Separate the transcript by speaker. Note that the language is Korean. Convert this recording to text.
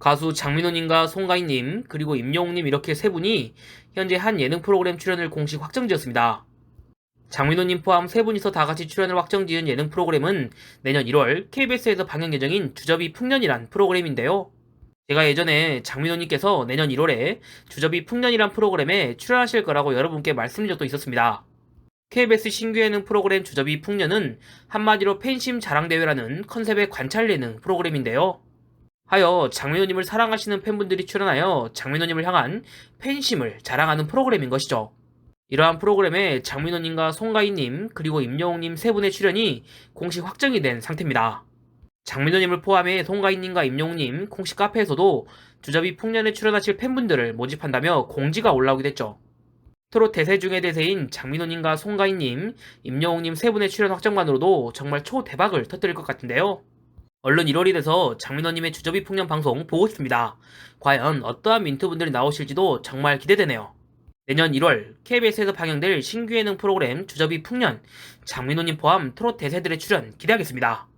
Speaker 1: 가수 장민호님과 송가인님 그리고 임영웅님 이렇게 세 분이 현재 한 예능 프로그램 출연을 공식 확정지었습니다. 장민호님 포함 세 분이서 다 같이 출연을 확정지은 예능 프로그램은 내년 1월 KBS에서 방영 예정인 주접이 풍년이란 프로그램인데요. 제가 예전에 장민호님께서 내년 1월에 주접이 풍년이란 프로그램에 출연하실 거라고 여러분께 말씀드린 적도 있었습니다. KBS 신규 예능 프로그램 주접이 풍년은 한마디로 팬심 자랑대회라는 컨셉의 관찰 예능 프로그램인데요. 하여 장민호님을 사랑하시는 팬분들이 출연하여 장민호님을 향한 팬심을 자랑하는 프로그램인 것이죠. 이러한 프로그램에 장민호님과 송가인님 그리고 임영웅님 세 분의 출연이 공식 확정이 된 상태입니다. 장민호님을 포함해 송가인님과 임영웅님 공식 카페에서도 주접이 풍년에 출연하실 팬분들을 모집한다며 공지가 올라오게 됐죠. 트롯 대세 중의 대세인 장민호님과 송가인님, 임영웅님 세 분의 출연 확정만으로도 정말 초대박을 터뜨릴 것 같은데요. 얼른 1월이 돼서 장민호님의 주접이 풍년 방송 보고 싶습니다. 과연 어떠한 민트분들이 나오실지도 정말 기대되네요. 내년 1월 KBS에서 방영될 신규 예능 프로그램 주접이 풍년, 장민호님 포함 트롯 대세들의 출연 기대하겠습니다.